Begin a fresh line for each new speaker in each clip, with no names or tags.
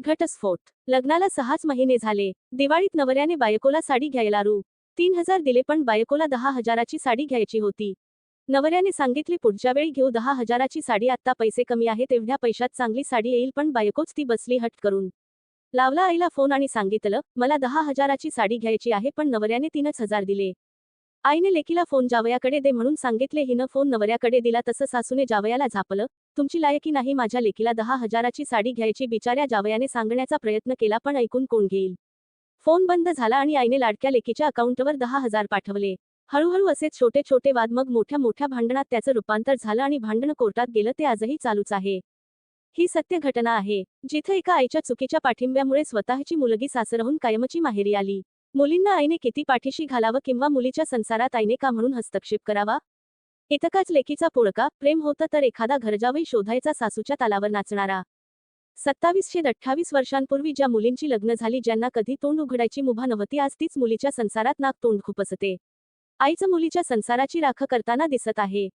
घटस्फोट. लग्नाला सहाच महिने झाले. दिवाळीत नवऱ्याने बायकोला साडी घ्यायला रू. तीन हजार दिले पण बायकोला दहा हजाराची साडी घ्यायची होती. नवऱ्याने सांगितले पुढच्या वेळी घेऊ दहा हजाराची साडी. आत्ता पैसे कमी आहे तेवढ्या पैशात चांगली साडी येईल पण बायकोच ती बसली हट करून. लावला आईला फोन आणि सांगितलं मला दहा हजाराची साडी घ्यायची आहे पण नवऱ्याने तीनच हजार दिले. आईने लेकीला फोन जावयाकडे दे म्हणून सांगितले हिनं फोन नवऱ्याकडे दिला तसं सासूने जावयाला झापलं तुमची लायकी नाही माझ्या लेकीला दहा हजाराची साडी घ्यायची बिचाऱ्या जावयाने सांगण्याचा प्रयत्न केला पण ऐकून कोण घेईल. फोन बंद झाला आणि आईने लाडक्या लेकीच्या अकाउंटवर दहा हजार पाठवले. हळूहळू असेच छोटे छोटे वाद मग मोठ्या मोठ्या भांडणात त्याचं रूपांतर झालं आणि भांडण कोर्टात गेलं ते आजही चालूच आहे. ही सत्य घटना आहे जिथं एका आईच्या चुकीच्या पाठिंब्यामुळे स्वतःची मुलगी सासरहून कायमची माहेरी आली. मुलींना आईने किती पाठीशी घालावं किंवा मुलीच्या संसारात आईने का म्हणून हस्तक्षेप करावा? इतकाच लेकीचा पुळका प्रेम होतं तर एखादा घरजावई शोधायचा सासूच्या तालावर नाचणारा. सत्तावीसशे अठ्ठावीस वर्षांपूर्वी ज्या मुलींची लग्न झाली ज्यांना कधी तोंड उघडायची मुभा नव्हती आज तीच मुलीच्या संसारात नाक तोंड खुपसते. आईचं मुलीच्या संसाराची राख करताना दिसत आहे.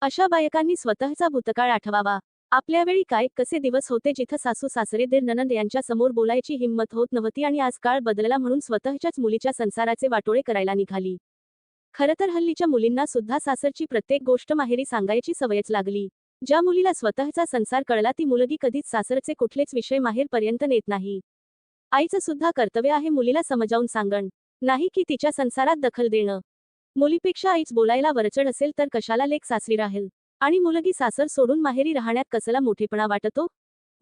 अशा बायकांनी स्वतःचा भूतकाळ आठवावा. आपल्या वेळी काय कसे दिवस होते जिथं सासू सासरे दीर ननंद यांच्या समोर बोलायची हिंमत होत नव्हती आणि आज काळ बदलला म्हणून स्वतःच्याच मुलीच्या संसाराचे वाटोळे करायला निघाली. खरं तर हल्लीच्या मुलींना सुद्धा सासरची प्रत्येक गोष्ट माहेरी सांगायची सवयच लागली. ज्या मुलीला स्वतःचा संसार कळला ती मुलगी कधीच सासरचे कुठलेच विषय माहेरपर्यंत नेत नाही. आईचं सुद्धा कर्तव्य आहे मुलीला समजावून सांगण नाही की तिच्या संसारात दखल देणं. मुलीपेक्षा आईच बोलायला वरचढ असेल तर कशाला लेख सासरी राहील? आणि मुलगी सासर सोडून माहेरी राहण्यात कसला मोठेपणा वाटतो?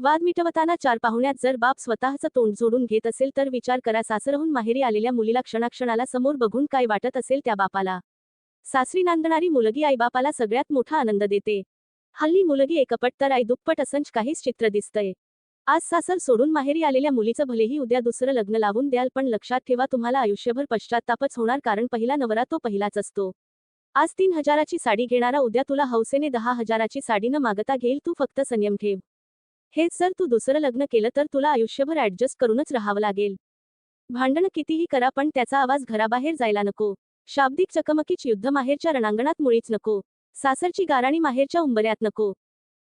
वाद मिटवताना चार पाहुण्यात जर बाप स्वतःचं तोंड जोडून घेत असेल तर विचार करा सासरहून माहेरी आलेल्या मुलीला क्षणाक्षणाला समोर बघून काय वाटत असेल त्या बापाला. सासरी नांदणारी मुलगी आईबापाला सगळ्यात मोठा आनंद देते. हल्ली मुलगी एकपट तर आई दुप्पट असंच काहीच चित्र दिसतंय. आज सासर सोडून माहेरी आलेल्या मुलीचं भलेही उद्या दुसरं लग्न लावून द्याल पण लक्षात ठेवा तुम्हाला आयुष्यभर पश्चात्तापच होणार कारण पहिला नवरा तो पहिलाच असतो. आज तीन हजाराची साडी घेणारा उद्या तुला हौसेने दहा हजाराची साडी न मागता घेईल तू फक्त संयम ठेव. हेच जर तू दुसरं लग्न केलं तर तुला आयुष्यभर ऍडजस्ट करूनच राहावं लागेल. भांडण कितीही करा पण त्याचा आवाज घराबाहेर जायला नको. शाब्दिक चकमकीच युद्ध माहेरच्या रणांगणात मुळीच नको. सासरची गाराणी माहेरच्या उंबऱ्यात नको.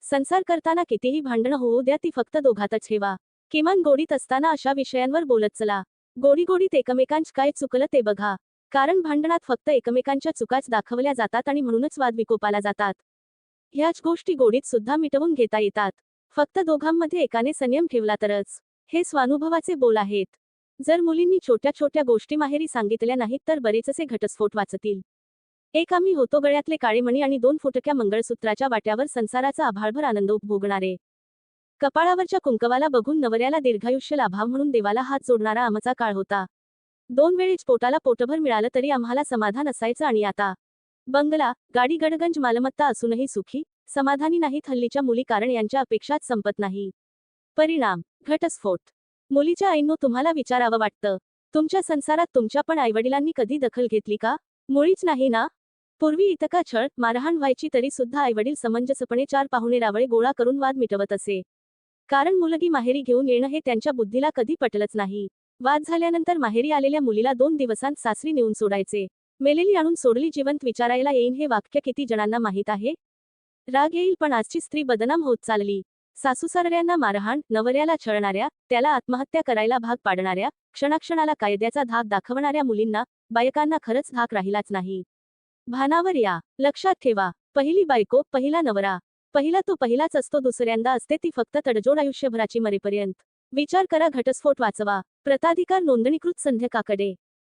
संसार करताना कितीही भांडणं होऊ द्या ती फक्त दोघातच ठेवा. किमान गोडीत असताना अशा विषयांवर बोलत चला. गोडी गोडीत एकमेकांच काय चुकलं ते बघा. कारण भांडणात फक्त एकमेकांच्या चुकाच दाखवल्या जातात आणि म्हणूनच वाद विकोपाला जातात. ह्याच गोष्टी गोडीत सुद्धा मिटवून घेता येतात. फक्त दोघांमध्ये एकाने संयम ठेवला तरच हे स्वानुभवाचे बोल आहेत. जर मुलींनी छोट्या छोट्या गोष्टी माहेरी सांगितल्या नाहीत तर बरेचसे घटस्फोट वाचतील. एक आम्ही होतो गळ्यातले काळेमणी आणि दोन फुटक्या मंगळसूत्राच्या वाट्यावर संसाराचा आभाळभर आनंद उपभोगणारे कपाळावरच्या कुंकवाला बघून नवऱ्याला दीर्घायुष्य लाभाव म्हणून देवाला हात जोडणारा आमचा काळ होता. दोन वेळेच पोटाला पोटभर मिळालं तरी आम्हाला समाधान असायचं आणि आता. बंगला गाडी गडगंज मालमत्ता असूनही सुखी समाधानी नाहीत हल्लीच्या मुली कारण यांच्या अपेक्षाच संपत नाही. परिणाम घटस्फोट. मुलीच्या आईनो तुम्हाला विचारावं वाटतं. तुमच्या संसारात तुमच्या पण आईवडिलांनी कधी दखल घेतली का? मुळीच नाही ना? पूर्वी इतका छळ मारहाण व्हायची तरी सुद्धा आईवडील समंजसपणे चार पाहुणे रावळे गोळा करून वाद मिटवत असे. कारण मुलगी माहेरी घेऊन येणं हे त्यांच्या बुद्धीला कधी पटलंच नाही. वाद झाल्यानंतर माहेरी आलेल्या मुलीला दोन दिवसांत सासरी नेऊन सोडायचे. मेलेली आणून सोडली जिवंत विचारायला येईन हे वाक्य किती जणांना माहीत आहे? राग येईल पण आजची स्त्री बदनाम होत चालली. सासूसारऱ्यांना मारहाण नवऱ्याला छळणाऱ्या त्याला आत्महत्या करायला भाग पाडणाऱ्या क्षणाक्षणाला कायद्याचा धाक दाखवणाऱ्या मुलींना बायकांना खरंच धाक राहिलाच नाही. भानावर या. लक्षात ठेवा. पहिली बायको पहिला नवरा. पहिला तो पहिलाच असतो दुसऱ्यांदा असते ती फक्त तडजोड आयुष्यभराची मरेपर्यंत. विचार करा घटस्फोट वाचवा. प्रताधिकार नोंदणीकृत संध्या काकडे